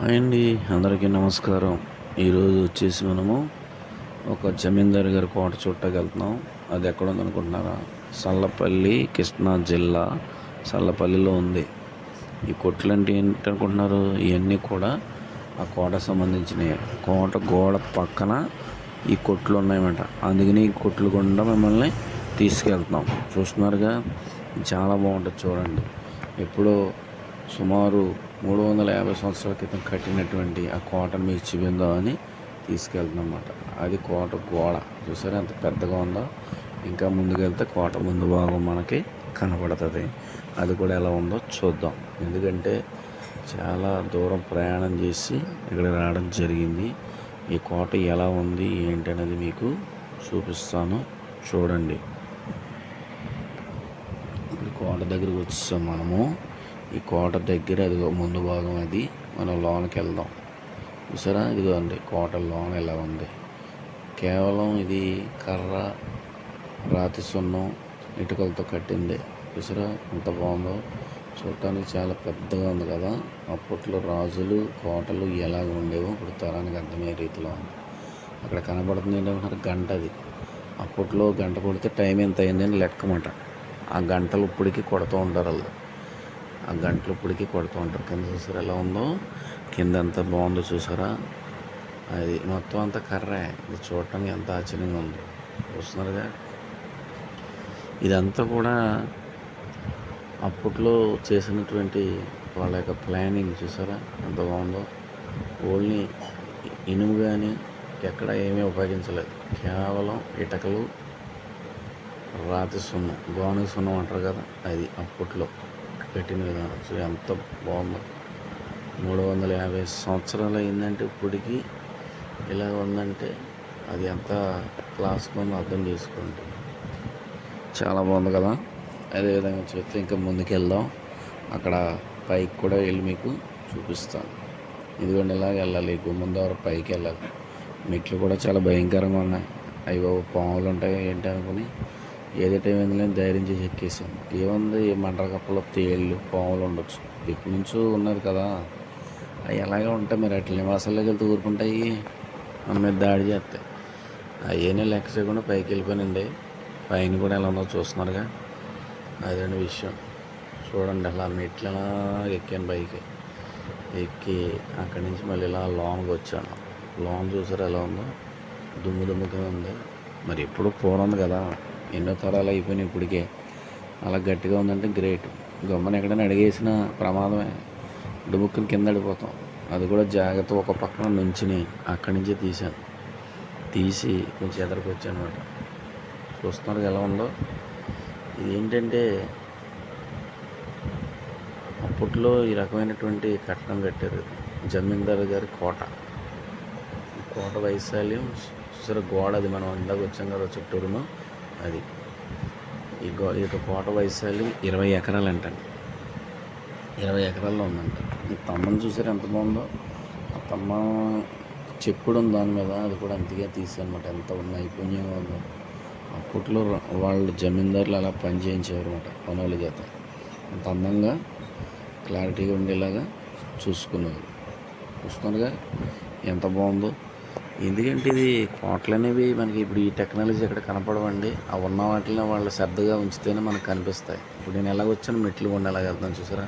Hi అండి అందరికీ నమస్కారం. ఈరోజు వచ్చేసి మనము ఒక జమీందారు గారి కోట చుట్టకి వెళ్తున్నాం. అది ఎక్కడ ఉంది అనుకుంటున్నారా సల్లపల్లి కృష్ణా జిల్లా సల్లపల్లిలో ఉంది. ఈ కొట్లు అంటే ఏంటి అనుకుంటున్నారు ఇవన్నీ కూడా ఆ కోట సంబంధించినవి కోట గోడ పక్కన ఈ కొట్లు ఉన్నాయన్నమాట. అందుకని ఈ కొట్లు గుండా మిమ్మల్ని తీసుకెళ్తున్నాం. చూస్తున్నారుగా చాలా బాగుంటుంది చూడండి. ఎప్పుడో సుమారు మూడు వందల యాభై సంవత్సరాల క్రితం కట్టినటువంటి ఆ కోటను మీకు చూపిందాం అని తీసుకెళ్తుందన్నమాట అది కోట గోడ. చూసారా ఎంత పెద్దగా ఉందో? ఇంకా ముందుకెళ్తే కోట ముందు భాగం మనకి కనపడుతుంది అది కూడా ఎలా ఉందో చూద్దాం. ఎందుకంటే చాలా దూరం ప్రయాణం చేసి ఇక్కడ రావడం జరిగింది. ఈ కోట ఎలా ఉంది ఏంటి అనేది మీకు చూపిస్తాను. చూడండి. ఇప్పుడు కోట దగ్గరికి వచ్చేసాం మనము. ఈ కోట దగ్గర అదిగో ముందు భాగం అది మనం లోనకి వెళ్దాం. చూసారా? ఇదిగో అండి కోట లోన ఎలా ఉంది. కేవలం ఇది కర్ర రాతి సున్నం ఇటుకలతో కట్టింది. చూసారా? ఎంత బాగుందో. చూడటానికి చాలా పెద్దగా ఉంది కదా. అప్పట్లో రాజులు కోటలు ఎలాగ ఉండేవో ఇప్పుడు తరానికి అర్థమయ్యే రీతిలో ఉంది. అక్కడ కనబడుతుంది ఏంటంటే గంట అది. అప్పట్లో గంట కొడితే టైం ఎంత అయింది అని లెక్కమాట. ఆ గంటలు ఇప్పటికీ కొడుతూ ఉంటారు వాళ్ళు. ఆ గంటలు ఇప్పటికీ కొడుతూ ఉంటారు. కింద చూసారా ఎలా ఉందో? కింద ఎంత బాగుందో చూసారా? అది మొత్తం అంతా కర్రే. ఇది చూడటానికి ఎంత ఆశ్చర్యంగా ఉంది. చూస్తున్నారుగా ఇదంతా కూడా అప్పట్లో చేసినటువంటి వాళ్ళ యొక్క ప్లానింగ్ చూసారా? ఎంత బాగుందో. ఓన్లీ ఇనుము కానీ ఎక్కడ ఏమీ ఉపయోగించలేదు. కేవలం ఇటకలు రాతి సున్నం గోనె సున్నం అంటారు కదా అది అప్పట్లో. పెట్టిన విధానం సో ఎంత బాగుందో. మూడు వందల యాభై సంవత్సరాలు అయిందంటే ఇప్పటికి ఇలా ఉందంటే అది ఎంత క్లాస్గా మనం అర్థం చేసుకోండి. చాలా బాగుంది కదా. అదేవిధంగా చూస్తే ఇంకా ముందుకు వెళ్దాం అక్కడ పైకి కూడా వెళ్ళి మీకు చూపిస్తాను ఇదిగోండి ఇలాగ వెళ్ళాలి. గుమ్మం ద్వారా పైకి వెళ్ళాలి. మెట్లు కూడా చాలా భయంకరంగా ఉన్నాయి. అయ్యో పాములు ఉంటాయి ఏంటి అనుకుని ఏది టైం ధైర్యం చేసి ఎక్కేసాం. ఏముంది మంటల కప్పలో తేళ్ళు పాములు ఉండొచ్చు. ఎప్పటి నుంచో ఉన్నది కదా. అవి ఎలాగే ఉంటాయి మరి అట్లా నివాసాల్లోకి వెళ్తే ఊరుకుంటాయి. మన మీద దాడి చేస్తాయి. అవన్నీ లెక్క చేయకుండా పైకి వెళ్ళిపోయినండి. పైన కూడా ఎలా ఉందో చూస్తున్నారుగా. అదండి విషయం. చూడండి అలా మెట్లు ఎలా ఎక్కాను పైకి. ఎక్కి అక్కడి నుంచి మళ్ళీ ఇలా లోన్కి వచ్చాను. లోన్ చూసారు ఎలా ఉందో? దుమ్ము దుమ్ముగా ఉంది. మరి ఎప్పుడు పూర్వం కదా. ఎన్నో తరాలు అయిపోయినాయి ఇప్పటికే. అలా గట్టిగా ఉందంటే గ్రేట్. గమ్మున ఎక్కడైనా అడిగేసిన ప్రమాదమే. డుముక్కుని కింద అడిపోతాం అది కూడా జాగ్రత్త ఒక పక్కన నుంచుని అక్కడి నుంచే తీశాను. తీసి కొంచెం ఎదరికి వచ్చాను అనమాట చూస్తున్నారు ఎలా ఉందో. ఇది ఏంటంటే అప్పట్లో ఈ రకమైనటువంటి కట్టడం కట్టారు. జమీందారు గారి కోట. కోట వైశాల్యం చూసారు గోడ అది మనం ఇందాక వచ్చాం కదా చుట్టూరును. అది. ఈ గో ఈ యొక్క కోట వైశాల్యం ఇరవై ఎకరాలు అంటండి ఇరవై ఎకరాల్లో ఉందంట. ఈ తమ్మని చూసారు ఎంత బాగుందో? ఆ తమ్మ చెప్పుడు ఉంది దాని మీద. అది కూడా అంతగా తీసానమాట ఎంత నైపుణ్యం ఉందో అప్పట్లో వాళ్ళు జమీందారులు అలా పని చేయించేవారు అనమాట పనుల చేత. అంత అందంగా క్లారిటీగా ఉండేలాగా చూసుకున్నారు. చూస్తున్నారుగా? ఎంత బాగుందో? ఎందుకంటే ఇది కోట్లు అనేవి మనకి ఇప్పుడు ఈ టెక్నాలజీ ఎక్కడ కనపడవండి. ఆ ఉన్న వాటిని వాళ్ళు శ్రద్ధగా ఉంచితేనే మనకు కనిపిస్తాయి. ఇప్పుడు నేను ఎలా వచ్చాను మెట్లు కొండ ఎలాగ వెళ్తాను చూసారా?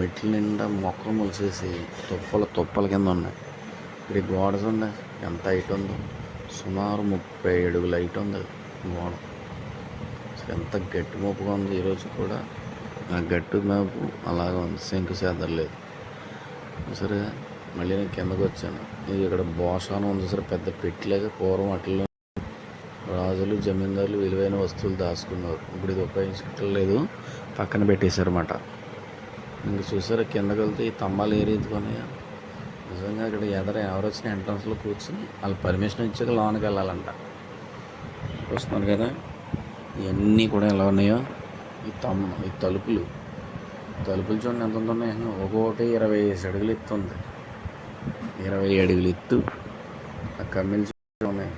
మెట్ల నిండా మొక్కలు మొలిసేసి తుప్పలు తుప్పల కింద ఉన్నాయి. ఇక్కడ గోడస్ గోడ చూడండి ఎంత హైట్ ఉందో. సుమారు ముప్పై అడుగుల హైట్ ఉంది గోడ. ఎంత గట్టి మోపుగా ఉంది ఈరోజు కూడా. ఆ గట్టు మేపు అలాగే ఉంది శంకు సేదర్లేదు సరే మళ్ళీ నేను కిందకు వచ్చాను. ఇది ఇక్కడ బోషానం ఉంది సరే పెద్ద పెట్టిలాగా పూర్వం అట్లలో రాజులు జమీందారులు విలువైన వస్తువులు దాచుకున్నారు. ఇప్పుడు ఇది ఉపయోగించట్లేదు పక్కన పెట్టేశారన్నమాట. ఇంక చూసారా కిందకి వెళ్తే ఈ తమ్మాలు ఏ నిజంగా ఇక్కడ ఎదర ఎవరు వచ్చిన ఎంట్రన్స్లో కూర్చుని వాళ్ళు పర్మిషన్ ఇచ్చాక లోనికి వెళ్ళాలంట. వస్తున్నారు కదా ఇవన్నీ కూడా ఎలా ఉన్నాయో. ఈ తమ్మ ఈ తలుపులు. తలుపులు చూడండి ఎంత ఉన్నాయో. ఒక్కొక్కటి ఇరవై ఐదు అడుగులు ఎత్తు ఉంది. ఇరవై అడుగులు ఎత్తు. ఆ కమ్మిలు చూడండి. ఉన్నాయి.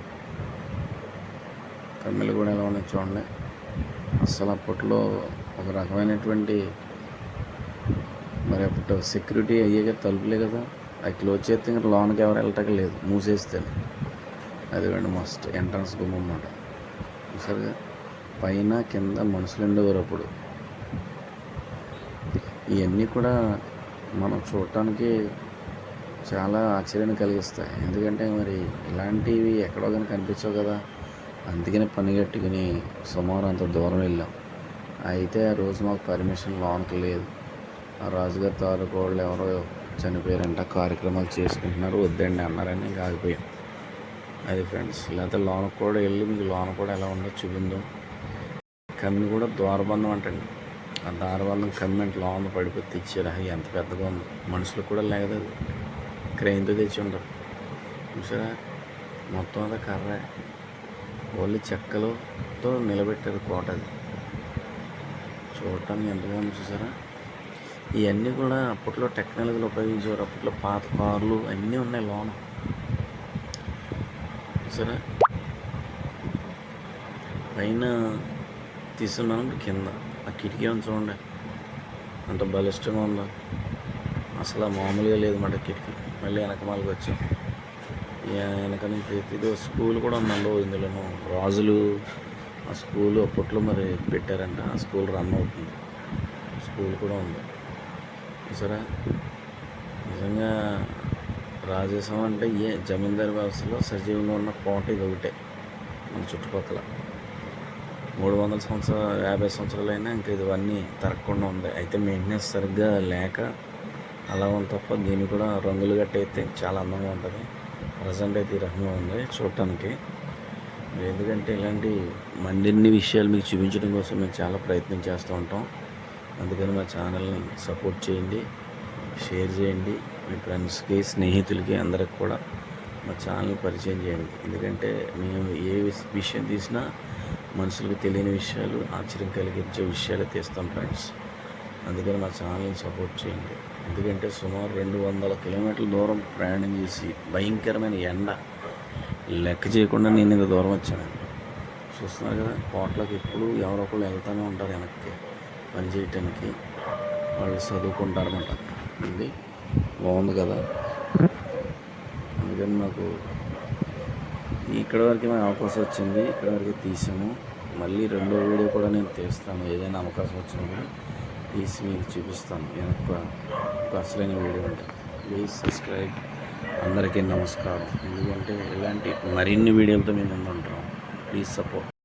కమ్మిలు కూడా ఎలా ఉన్నాయి చూడండి. అస్సలు అప్పట్లో ఒక రకమైనటువంటి మరి అప్పుడు సెక్యూరిటీ అయ్యే కదా తలుపులే కదా. అది క్లోజ్ చేస్తే ఇంకా లోనకి ఎవరు వెళ్ళటం లేదు. మూసేస్తే అదిగోండి మస్ట్ ఎంట్రన్స్ గుమ్మ అన్నమాట. చూసారుగా? పైన కింద మనుషులు ఉండేవారు అప్పుడు. ఇవన్నీ కూడా మనం చూడటానికి చాలా ఆశ్చర్యాన్ని కలిగిస్తాయి. ఎందుకంటే మరి ఇలాంటివి ఎక్కడో కానీ కనిపించవు కదా. అందుకనే పని కట్టుకుని సుమారు అంత దూరం వెళ్ళాం. అయితే ఆ రోజు మాకు పర్మిషన్ లోనికి లేదు ఆ రాజుగారి తాలూకు వాళ్ళు ఎవరో చనిపోయారంట కార్యక్రమాలు చేసుకుంటున్నారు వద్దండి అన్నారని ఇంకా ఆగిపోయాం. అది ఫ్రెండ్స్ లేకపోతే లోనకు కూడా వెళ్ళి మీకు లోన కూడా ఎలా ఉందో చూపిందాం కమ్మి కూడా ద్వారబంధం అంటండి. ఆ దారబంధం కమ్మి అంటే లోన పడిపోతే తెచ్చారు. ఎంత పెద్దగా ఉంది. మనుషులకు కూడా లేదు అది క్రెయిన్తో తెచ్చి ఉంటారు చూసారా? మొత్తం అంతా కర్ర. వాళ్ళు చెక్కలతో నిలబెట్టారు కోట అది. చూడటానికి ఎంత బాగుంది చూసారా? ఇవన్నీ కూడా అప్పట్లో టెక్నాలజీలు ఉపయోగించేవారు. అప్పట్లో పాత కార్లు అన్నీ ఉన్నాయి లోన. సరే పైన తీసుకున్నాను కింద. ఆ కిటికీ ఉంది చూడండి. అంత బలిష్టంగా ఉందా? అసలు మామూలుగా లేదు మాట కిటికీ. మళ్ళీ వెనకమాలకి వచ్చాం. వెనక నుంచి ఇది స్కూల్ కూడా ఉందండి ఇందులోనూ. రాజులు ఆ స్కూల్ అప్పట్లో మరి పెట్టారంట. ఆ స్కూల్ రన్ అవుతుంది. స్కూల్ కూడా ఉంది. సరే నిజంగా రాజేశం అంటే ఏ జమీందారు వ్యవస్థలో సజీవంగా ఉన్న కోట ఇది ఒకటే మన చుట్టుపక్కల. మూడు వందల సంవత్సరాలు యాభై సంవత్సరాలైనా ఇంకా ఇవన్నీ తరగకుండా ఉంది. అయితే మెయింటెనెన్స్ సరిగ్గా లేక అలా ఉంది తప్ప దీన్ని కూడా రంగులు గట్టి అయితే చాలా అందంగా ఉంటుంది. ప్రజెంట్ అయితే ఈ రకంగా ఉంది చూడటానికి. ఎందుకంటే ఇలాంటి మరిన్ని విషయాలు మీకు చూపించడం కోసం మేము చాలా ప్రయత్నం చేస్తూ ఉంటాం. అందుకని మా ఛానల్ని సపోర్ట్ చేయండి షేర్ చేయండి. మీ ఫ్రెండ్స్కి స్నేహితులకి అందరికి కూడా మా ఛానల్ పరిచయం చేయండి. ఎందుకంటే మేము ఏ విషయం తీసినా మనుషులకు తెలియని విషయాలు ఆశ్చర్యం కలిగించే విషయాలు తీస్తాం ఫ్రెండ్స్. అందుకని మా ఛానల్ని సపోర్ట్ చేయండి. ఎందుకంటే సుమారు రెండు వందల కిలోమీటర్ల దూరం ప్రయాణం చేసి భయంకరమైన ఎండ లెక్క చేయకుండా నేను ఇంత దూరం వచ్చాను. చూస్తున్నారు కదా కోట్లకి ఎప్పుడు ఎవరో ఒకళ్ళు వెళ్తూనే ఉంటారు వెనక్కి పని చేయటానికి. వాళ్ళు చదువుకుంటారనమాట ఇది బాగుంది కదా. అందుకని మాకు ఇక్కడ వరకు మాకు అవకాశం వచ్చింది. ఇక్కడ వరకు తీసాము. మళ్ళీ రెండో వీడియో కూడా నేను తీస్తాను. ఏదైనా అవకాశం వచ్చినప్పుడు తీసి మీకు చూపిస్తాను. వెనక ఒక అసలైన వీడియో ఉంటుంది ప్లీజ్ సబ్స్క్రైబ్ అందరికీ నమస్కారం. ఎందుకంటే ఇలాంటి మరిన్ని వీడియోలతో మేము ఉంటాం ప్లీజ్ సపోర్ట్